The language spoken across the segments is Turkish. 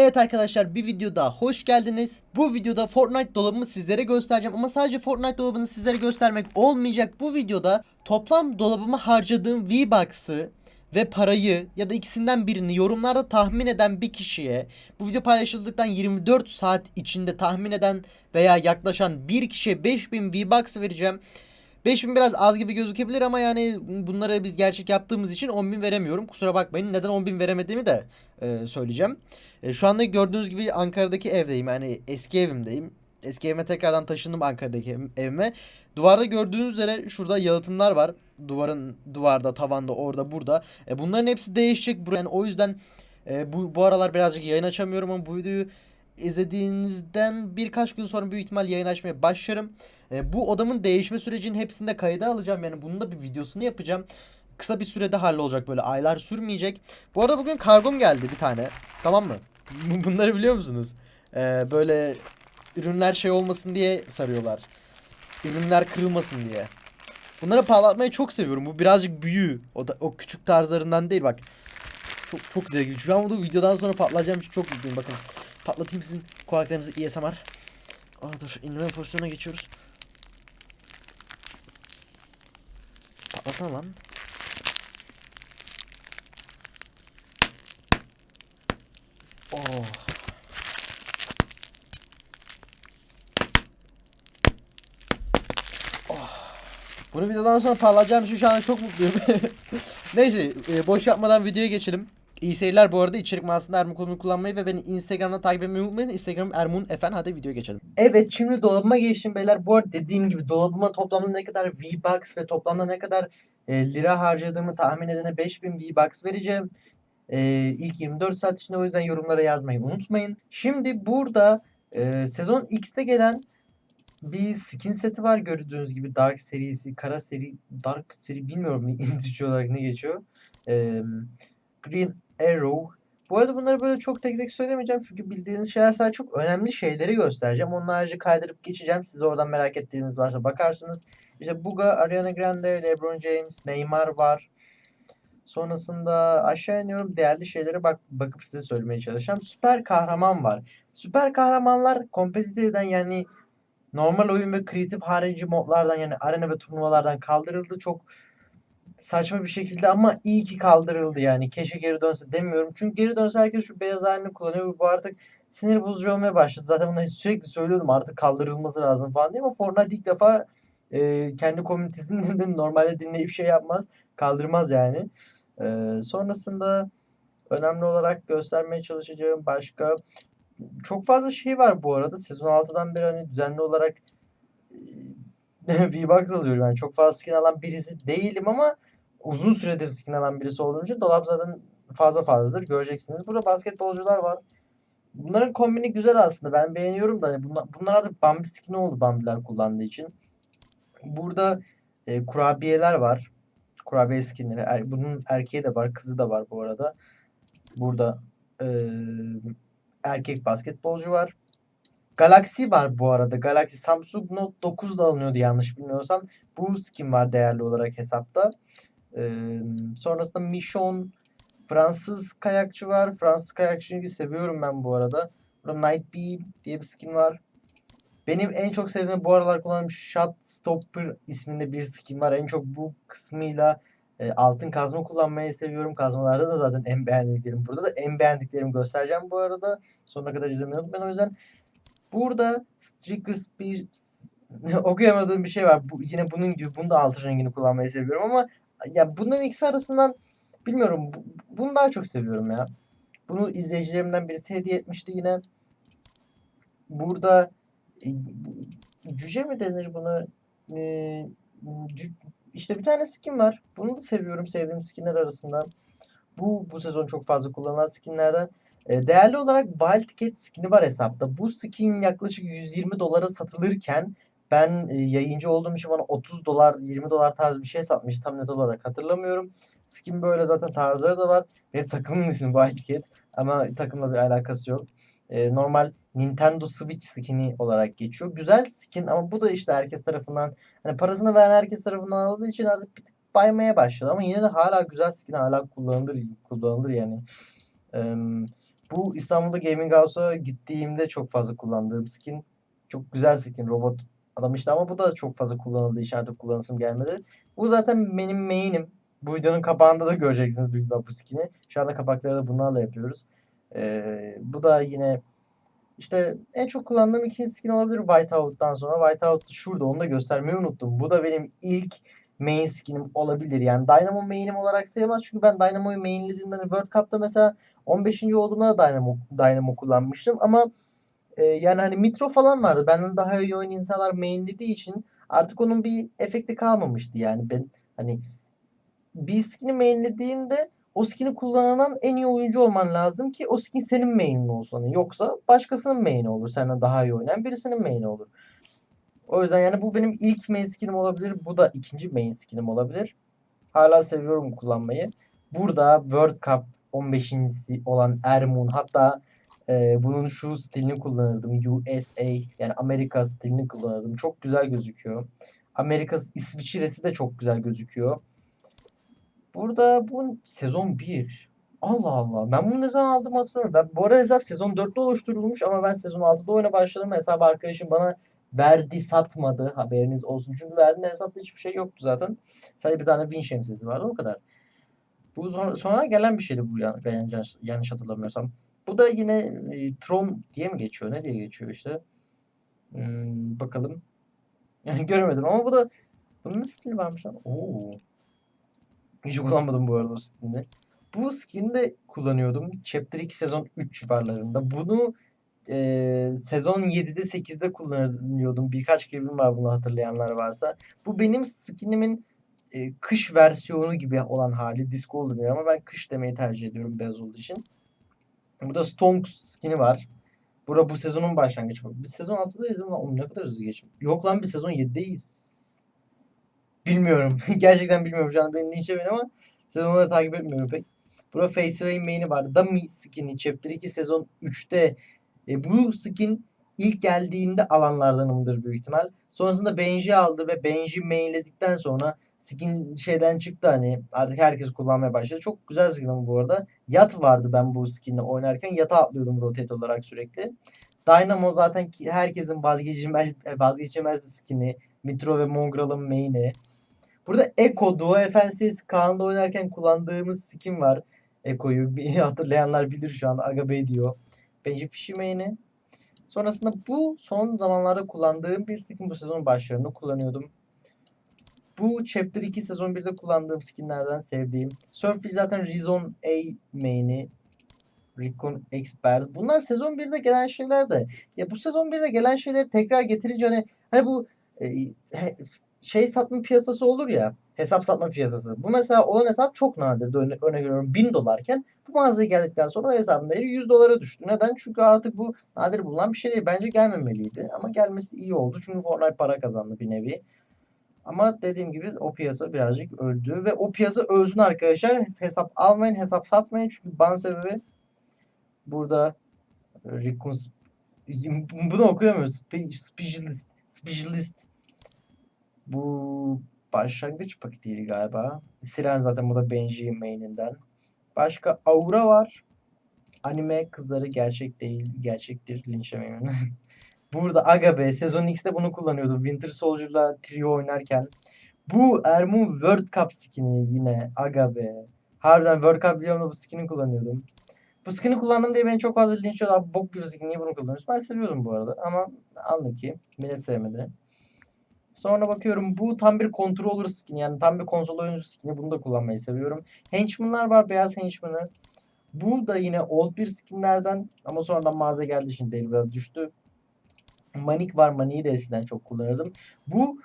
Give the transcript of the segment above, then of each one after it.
Evet arkadaşlar bir video daha hoş geldiniz. Bu videoda Fortnite dolabımı sizlere göstereceğim ama sadece Fortnite dolabını sizlere göstermek olmayacak. Bu videoda toplam dolabıma harcadığım V-Bucks'ı ve parayı ya da ikisinden birini yorumlarda tahmin eden bir kişiye bu video paylaşıldıktan 24 saat içinde tahmin eden veya yaklaşan bir kişiye 5000 V-Bucks vereceğim. 5000 biraz az gibi gözükebilir ama yani bunları biz gerçek yaptığımız için 10.000 veremiyorum. Kusura bakmayın. Neden 10.000 veremediğimi de e, söyleyeceğim. E, şu anda gördüğünüz gibi Ankara'daki evdeyim. Yani eski evimdeyim. Eski evime tekrardan taşındım Ankara'daki ev- evime. Duvarda gördüğünüz üzere şurada yalıtımlar var. Duvarın duvarda, tavanda, orada, burada. E, bunların hepsi değişecek. Yani o yüzden e, bu bu aralar birazcık yayın açamıyorum ama bu videoyu izlediğinizden birkaç gün sonra büyük ihtimal yayın açmaya başlarım. E, bu odamın değişme sürecinin hepsini de kayda alacağım. Yani bunun da bir videosunu yapacağım. Kısa bir sürede hallolacak böyle aylar sürmeyecek. Bu arada bugün kargom geldi bir tane. Tamam mı? Bunları biliyor musunuz? E, böyle ürünler şey olmasın diye sarıyorlar. Ürünler kırılmasın diye. Bunları parlatmayı çok seviyorum. Bu birazcık büyü. O da o küçük tarzlarından değil bak. Çok çok zevkli. Şu an bu videodan sonra patlayacağım için çok mutluyum. Bakın patlatayım sizin kulaklarınızı ASMR. Aa dur indirme pozisyonuna geçiyoruz. Patlasana lan. Oh. Oh. Bunu videodan sonra parlayacağım için şu an çok mutluyum. Neyse e, boş yapmadan videoya geçelim. İyi seyirler bu arada içerik mağazasında Ermun konumu kullanmayı ve beni Instagram'da takip etmeyi unutmayın. Instagram'ım Ermun Efen. Hadi videoya geçelim. Evet şimdi dolabıma geçtim beyler. Bu arada dediğim gibi dolabıma toplamda ne kadar V-Bucks ve toplamda ne kadar e, lira harcadığımı tahmin edene 5000 V-Bucks vereceğim. E, ilk 24 saat içinde o yüzden yorumlara yazmayı unutmayın. Şimdi burada e, sezon X'te gelen bir skin seti var gördüğünüz gibi Dark serisi, kara seri, Dark seri bilmiyorum İngilizce olarak ne geçiyor. E, Green Arrow. Bu arada bunları böyle çok tek tek söylemeyeceğim çünkü bildiğiniz şeyler sadece çok önemli şeyleri göstereceğim. Onun kaydırıp geçeceğim. Siz oradan merak ettiğiniz varsa bakarsınız. İşte Buga, Ariana Grande, LeBron James, Neymar var. Sonrasında aşağı iniyorum. Değerli şeylere bak bakıp size söylemeye çalışacağım. Süper kahraman var. Süper kahramanlar kompetitifden yani normal oyun ve kreatif harici modlardan yani arena ve turnuvalardan kaldırıldı. Çok saçma bir şekilde ama iyi ki kaldırıldı yani. Keşke geri dönse demiyorum. Çünkü geri dönse herkes şu beyaz halini kullanıyor. Bu artık sinir bozucu olmaya başladı. Zaten bunu sürekli söylüyordum artık kaldırılması lazım falan diye ama Fortnite ilk defa e, kendi komünitesini de normalde dinleyip şey yapmaz. Kaldırmaz yani. E, sonrasında önemli olarak göstermeye çalışacağım başka çok fazla şey var bu arada. Sezon 6'dan beri hani düzenli olarak V-Bucks alıyorum. Yani çok fazla skin alan birisi değilim ama uzun süredir skin alan birisi olduğum için dolap zaten fazla fazladır. Göreceksiniz. Burada basketbolcular var. Bunların kombini güzel aslında. Ben beğeniyorum da hani bunlar, bunlar artık Bambi skin'i oldu Bambiler kullandığı için. Burada e, kurabiyeler var. Kurabiye skinleri. Er, bunun erkeği de var, kızı da var bu arada. Burada e, erkek basketbolcu var. Galaxy var bu arada. Galaxy Samsung Note 9 da alınıyordu yanlış bilmiyorsam. Bu skin var değerli olarak hesapta. Sonrasında Michon Fransız kayakçı var. Fransız kayakçıyı seviyorum ben bu arada. Burada Night Bee diye bir skin var. Benim en çok sevdiğim bu aralar kullandığım Shot Stopper isminde bir skin var. En çok bu kısmıyla e, altın kazma kullanmayı seviyorum. Kazmalarda da zaten en beğendiklerim. Burada da en beğendiklerimi göstereceğim bu arada. Sonuna kadar izlemeyi unutmayın. O yüzden burada Striker bir okuyamadığım bir şey var. Bu, yine bunun gibi bunu da altın rengini kullanmayı seviyorum ama ya bunların ikisi arasından bilmiyorum. bu- Bunu daha çok seviyorum ya. Bunu izleyicilerimden birisi hediye etmişti yine. Burada e, cüce mi denir buna? E, işte bir tane skin var. Bunu da seviyorum sevdiğim skinler arasından. Bu bu sezon çok fazla kullanılan skinlerden. E, değerli olarak Wild Ticket skin'i var hesapta. Bu skin yaklaşık 120 dolara satılırken ben e, yayıncı olduğum için bana 30 dolar 20 dolar tarzı bir şey satmış. Tam net olarak hatırlamıyorum. Skin böyle zaten tarzları da var. Benim takımın ismi Wild Ticket ama takımla bir alakası yok. E, normal Nintendo Switch skin'i olarak geçiyor. Güzel skin ama bu da işte herkes tarafından hani parasını veren herkes tarafından aldığı için artık bir tık baymaya başladı ama yine de hala güzel skin hala kullanılır kullanılır yani. Eee Bu İstanbul'da Gaming House'a gittiğimde çok fazla kullandığım skin. Çok güzel skin robot adam işte ama bu da çok fazla kullanıldı. İçeride kullanısım gelmedi. Bu zaten benim main'im. Bu videonun kapağında da göreceksiniz büyük bu skin'i. Şu anda kapakları da bunlarla yapıyoruz. Ee, bu da yine işte en çok kullandığım ikinci skin olabilir Whiteout'tan sonra. Whiteout şurada onu da göstermeyi unuttum. Bu da benim ilk main skinim olabilir. Yani Dynamo main'im olarak sayılmaz. Çünkü ben Dynamo'yu mainlediğimde World Cup'ta mesela 15. olduğumda da Dynamo, Dynamo kullanmıştım. Ama e, yani hani Mitro falan vardı. Benden daha iyi oynayan insanlar mainlediği için artık onun bir efekti kalmamıştı yani. Ben hani bir skin'i mainlediğinde o skin'i kullanan en iyi oyuncu olman lazım ki o skin senin main'in olsun. Yoksa başkasının main'i olur. Senden daha iyi oynayan birisinin main'i olur. O yüzden yani bu benim ilk main skinim olabilir. Bu da ikinci main skinim olabilir. Hala seviyorum kullanmayı. Burada World Cup 15.si olan Ermun hatta e, bunun şu stilini kullanırdım. USA yani Amerika stilini kullanırdım. Çok güzel gözüküyor. Amerika İsviçre'si de çok güzel gözüküyor. Burada bu sezon 1. Allah Allah. Ben bunu ne zaman aldım hatırlamıyorum. Ben, bu arada hesap sezon 4'te oluşturulmuş ama ben sezon 6'da oyuna başladım. Hesabı arkadaşım bana verdi satmadı. Haberiniz olsun. Çünkü verdiğinde hesapta hiçbir şey yoktu zaten. Sadece bir tane win şemsiyesi vardı o kadar. Bu sonra, sonra gelen bir şeydi bu yan- yanlış, yanlış hatırlamıyorsam. Bu da yine e, Tron diye mi geçiyor? Ne diye geçiyor işte. Hmm, bakalım. Göremedim ama bu da bunun stili varmış lan? Oo. Hiç kullanmadım bu arada skin'i. Bu skin'i de kullanıyordum. Chapter 2 sezon 3 civarlarında. Bunu e, sezon 7'de 8'de kullanıyordum. Birkaç gribim var bunu hatırlayanlar varsa. Bu benim skinimin e, kış versiyonu gibi olan hali. Disco oldu ama ben kış demeyi tercih ediyorum beyaz olduğu için. Burada Stonks skin'i var. Bura bu sezonun başlangıcı. Biz sezon 6'dayız ama oğlum ne kadar hızlı geçmiş. Yok lan biz sezon 7'deyiz. Bilmiyorum. Gerçekten bilmiyorum. Şu an beni linçlemeyin ama sezonları takip etmiyorum pek. Burada Faceway main'i var. Dummy skin'i Chapter 2 sezon 3'te. E, bu skin ilk geldiğinde alanlardanımdır büyük ihtimal. Sonrasında Benji aldı ve Benji mainledikten sonra skin şeyden çıktı hani artık herkes kullanmaya başladı. Çok güzel skin ama bu arada. Yat vardı ben bu skinle oynarken. Yata atlıyordum rotate olarak sürekli. Dynamo zaten herkesin vazgeçilmez, vazgeçilmez bir skin'i. Mitro ve Mongrel'ın main'i. Burada Echo Duo FNCS Kaan'da oynarken kullandığımız skin var. Bir hatırlayanlar bilir şu an Agabe diyor. Benji Fishy main'i. Sonrasında bu son zamanlarda kullandığım bir skin bu sezonun başlarında kullanıyordum. Bu Chapter 2 sezon 1'de kullandığım skinlerden sevdiğim. Surfy zaten Rizon A main'i. Recon Expert. Bunlar sezon 1'de gelen şeyler de. Ya bu sezon 1'de gelen şeyleri tekrar getirince hani, hani bu e, şey satma piyasası olur ya. Hesap satma piyasası. Bu mesela olan hesap çok nadirdi. Örne örnek veriyorum 1000 dolarken bu mağazaya geldikten sonra hesabın değeri 100 dolara düştü. Neden? Çünkü artık bu nadir bulunan bir şey değil. Bence gelmemeliydi. Ama gelmesi iyi oldu. Çünkü Fortnite para kazandı bir nevi. Ama dediğim gibi o piyasa birazcık öldü. Ve o piyasa ölsün arkadaşlar. Hesap almayın, hesap satmayın. Çünkü ban sebebi burada Recon bunu okuyamıyoruz. Spe- Specialist. Specialist. Bu başlangıç paketiydi galiba. Siren zaten bu da Benji main'inden. Başka Aura var. Anime kızları gerçek değil, gerçektir. Linçlemeyin. Burada Agabe sezon X'te bunu kullanıyordu. Winter Soldier'la trio oynarken. Bu Ermun World Cup skin'i yine Agabe. Harbiden World Cup videomda bu skin'i kullanıyordum. Bu skin'i kullandım diye beni çok fazla linçliyordu. Abi bok gibi skin niye bunu kullanıyorsun? Ben seviyordum bu arada ama anladım ki millet sevmedi. Sonra bakıyorum bu tam bir controller skin yani tam bir konsol oyuncu skini bunu da kullanmayı seviyorum. Henchman'lar var beyaz henchman'ı. Bu da yine old bir skinlerden ama sonradan mağaza geldi şimdi değil biraz düştü. Manik var. Manik'i de eskiden çok kullanırdım. Bu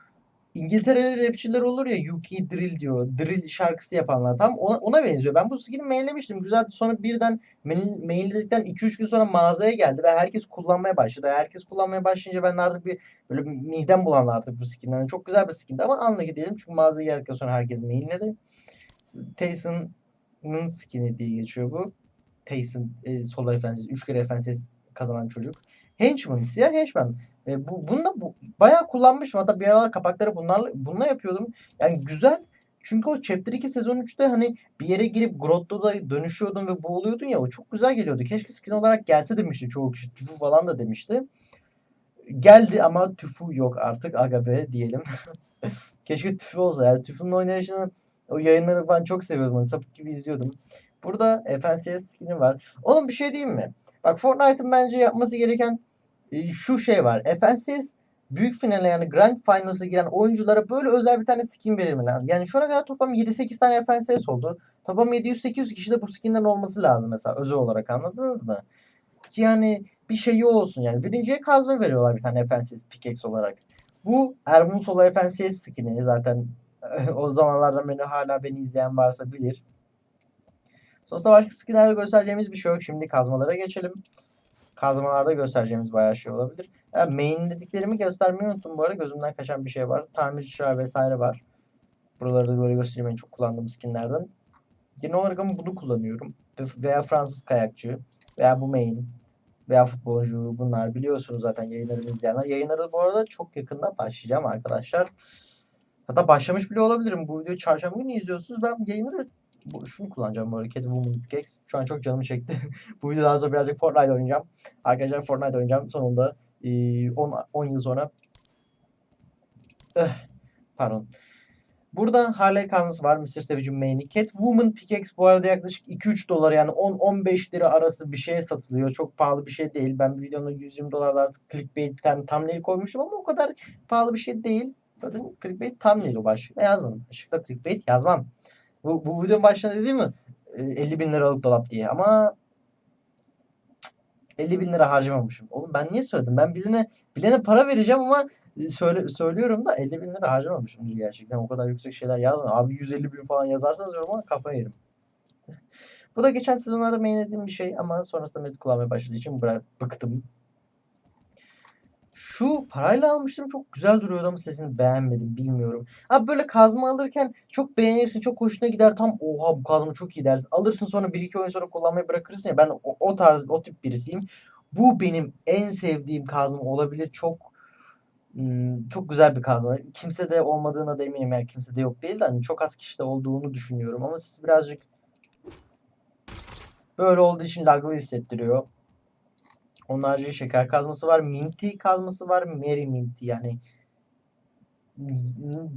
İngiltereli rapçiler olur ya UK Drill diyor. Drill şarkısı yapanlar. Tam ona, ona benziyor. Ben bu skin'i mainlemiştim. Güzeldi. Sonra birden mail, mainledikten 2-3 gün sonra mağazaya geldi ve herkes kullanmaya başladı. Herkes kullanmaya başlayınca ben artık bir böyle midem bulandı artık bu skin'den. Yani çok güzel bir skin'di ama anla gidelim. Çünkü mağazaya geldikten sonra herkes mainledi. Tayson'ın skin'i diye geçiyor bu. Tayson e, solo efensiz, 3 kere efensiz kazanan çocuk. Henchman, siyah Henchman. E, bu, bunu da bu, bayağı kullanmışım. Hatta bir aralar kapakları bunlarla, bununla yapıyordum. Yani güzel. Çünkü o Chapter 2 sezon 3'te hani bir yere girip Grotto'da dönüşüyordun ve boğuluyordun ya o çok güzel geliyordu. Keşke skin olarak gelse demişti çoğu kişi. Tüfü falan da demişti. Geldi ama tüfü yok artık aga be diyelim. Keşke tüfü olsa ya. Tüfünün oynayışını o yayınları ben çok seviyordum. Hani sapık gibi izliyordum. Burada FNCS skin'i var. Oğlum bir şey diyeyim mi? Bak Fortnite'ın bence yapması gereken e, şu şey var. FNCS büyük finale yani Grand Finals'a giren oyunculara böyle özel bir tane skin verilmeli. lazım. Yani şu ana kadar toplam 7-8 tane FNCS oldu. Toplam 700-800 kişi de bu skinden olması lazım mesela özel olarak anladınız mı? Ki yani bir şeyi olsun yani. Birinciye kazma veriyorlar bir tane FNCS pickaxe olarak. Bu Ermun Sola FNCS skin'i zaten o zamanlardan beni hala beni izleyen varsa bilir. Sonuçta başka skinlerde göstereceğimiz bir şey yok. Şimdi kazmalara geçelim. Kazmalarda göstereceğimiz bayağı şey olabilir. Ya main dediklerimi göstermeyi unuttum bu arada. Gözümden kaçan bir şey var. Tamir çırağı vesaire var. Buraları da böyle göstereyim en çok kullandığım skinlerden. Genel olarak bunu kullanıyorum. Veya Fransız kayakçı. Veya bu main. Veya futbolcu. Bunlar biliyorsunuz zaten yayınlarımı izleyenler. Yayınları bu arada çok yakında başlayacağım arkadaşlar. Hatta başlamış bile olabilirim. Bu videoyu çarşamba günü izliyorsunuz. Ben yayınları bu, şunu kullanacağım bu arada. Catwoman Pickaxe. Şu an çok canımı çekti. bu videodan sonra birazcık Fortnite oynayacağım. Arkadaşlar Fortnite oynayacağım. Sonunda 10 10 yıl sonra Eh, pardon. Burada Harley Kansas var. Mr. Savage'in main'i. Catwoman Pickaxe bu arada yaklaşık 2-3 dolar yani 10-15 lira arası bir şeye satılıyor. Çok pahalı bir şey değil. Ben videonun 120 dolarda artık clickbait tane thumbnail koymuştum ama o kadar pahalı bir şey değil. Zaten clickbait thumbnail o başlıkta yazmadım. Başlıkta clickbait yazmam. Bu, bu videonun başında dediğim mi? e, 50 bin liralık dolap diye ama 50 bin lira harcamamışım. Oğlum ben niye söyledim? Ben bilene, bilene para vereceğim ama e, söyle, söylüyorum da 50 bin lira harcamamışım gerçekten. O kadar yüksek şeyler yazmıyorum. Abi 150 bin falan yazarsanız yoruma kafayı yerim. Bu da geçen sezonlarda mainlediğim bir şey ama sonrasında med kullanmaya başladığı için bıktım. Şu parayla almıştım çok güzel duruyordu ama sesini beğenmedim bilmiyorum. Abi böyle kazma alırken çok beğenirsin çok hoşuna gider tam oha bu kazma çok iyi dersin. Alırsın sonra 1-2 oyun sonra kullanmayı bırakırsın ya ben o, o tarz o tip birisiyim. Bu benim en sevdiğim kazma olabilir çok çok güzel bir kazma. Kimse de olmadığına da eminim yani kimse de yok değil de hani çok az kişide olduğunu düşünüyorum ama siz birazcık böyle olduğu için laglı hissettiriyor. Onun harici şeker kazması var. Minty kazması var. Merry Minty yani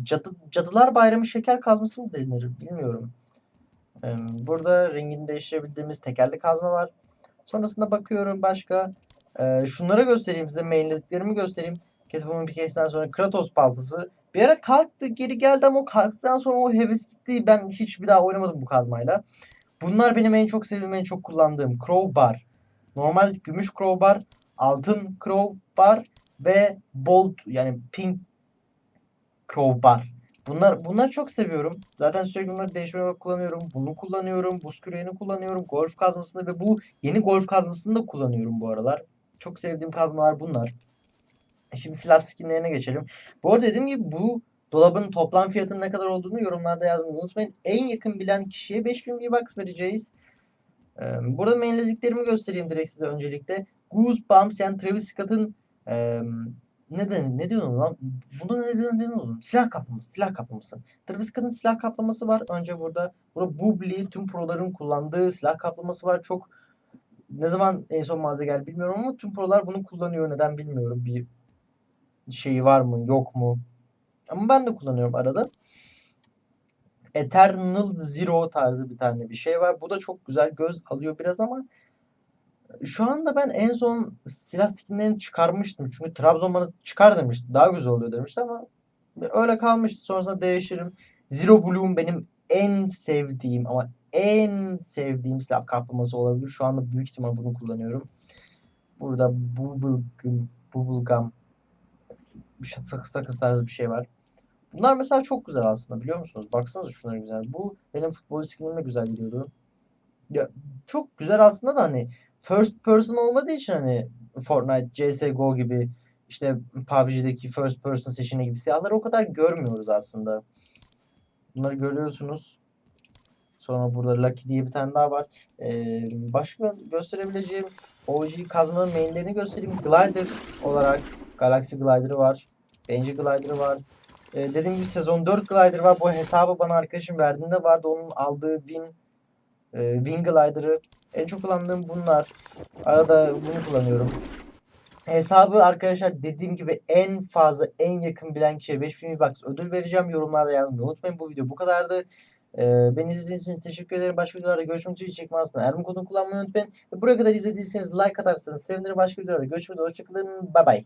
cadı, Cadılar Bayramı şeker kazması mı denir bilmiyorum. Burada rengini değiştirebildiğimiz tekerli kazma var. Sonrasında bakıyorum başka. Ee, şunlara göstereyim size. Mainlediklerimi göstereyim. Catwoman Pickaxe'den sonra Kratos baltası. Bir ara kalktı geri geldi ama o kalktıktan sonra o heves gitti. Ben hiç bir daha oynamadım bu kazmayla. Bunlar benim en çok sevdiğim, en çok kullandığım. Crowbar. Normal gümüş crowbar, altın crowbar ve bolt yani pink crowbar. Bunlar bunlar çok seviyorum. Zaten sürekli bunları değişmeye bak kullanıyorum. Bunu kullanıyorum. Buz küreğini kullanıyorum. Golf kazmasını ve bu yeni golf kazmasını da kullanıyorum bu aralar. Çok sevdiğim kazmalar bunlar. Şimdi silah skinlerine geçelim. Bu arada dediğim gibi bu dolabın toplam fiyatının ne kadar olduğunu yorumlarda yazmayı unutmayın. En yakın bilen kişiye 5000 V-Bucks vereceğiz. Burada mainlediklerimi göstereyim direkt size öncelikle. Goosebumps yani Travis Scott'ın e, ne de, ne diyorsun lan? Buna ne diyorsun, ne diyorsun? Silah kaplaması, silah kaplaması. Travis Scott'ın silah kaplaması var. Önce burada burada Bubli tüm proların kullandığı silah kaplaması var. Çok ne zaman en son mağaza geldi bilmiyorum ama tüm prolar bunu kullanıyor. Neden bilmiyorum. Bir şeyi var mı, yok mu? Ama ben de kullanıyorum arada. Eternal Zero tarzı bir tane bir şey var. Bu da çok güzel göz alıyor biraz ama şu anda ben en son silah skinlerini çıkarmıştım. Çünkü Trabzon bana çıkar demişti. Daha güzel oluyor demişti ama öyle kalmıştı. Sonrasında değişirim. Zero Blue'um benim en sevdiğim ama en sevdiğim silah kaplaması olabilir. Şu anda büyük ihtimal bunu kullanıyorum. Burada Bubblegum, Bubblegum sakız sakız tarzı bir şey var. Bunlar mesela çok güzel aslında biliyor musunuz? Baksanıza şunlara güzel. Bu benim futbol skinimle güzel gidiyordu. Ya çok güzel aslında da hani first person olmadığı için hani Fortnite, CSGO gibi işte PUBG'deki first person seçeneği gibi silahları o kadar görmüyoruz aslında. Bunları görüyorsunuz. Sonra burada Lucky diye bir tane daha var. Ee, başka gösterebileceğim OG kazmanın mainlerini göstereyim. Glider olarak Galaxy Glider'ı var. Benji Glider'ı var. Ee, dediğim gibi sezon 4 glider var. Bu hesabı bana arkadaşım verdiğinde vardı. Onun aldığı win e, win glider'ı. En çok kullandığım bunlar. Arada bunu kullanıyorum. Hesabı arkadaşlar dediğim gibi en fazla en yakın bilen kişiye 5000 bucks ödül vereceğim. Yorumlarda yazmayı unutmayın. Bu video bu kadardı. Ee, beni izlediğiniz için teşekkür ederim. Başka videolarda görüşmek üzere. Çekme aslında Ermin kodunu kullanmayı unutmayın. Buraya kadar izlediyseniz like atarsanız sevinirim. Başka videolarda görüşmek üzere. Hoşçakalın. Bay bay.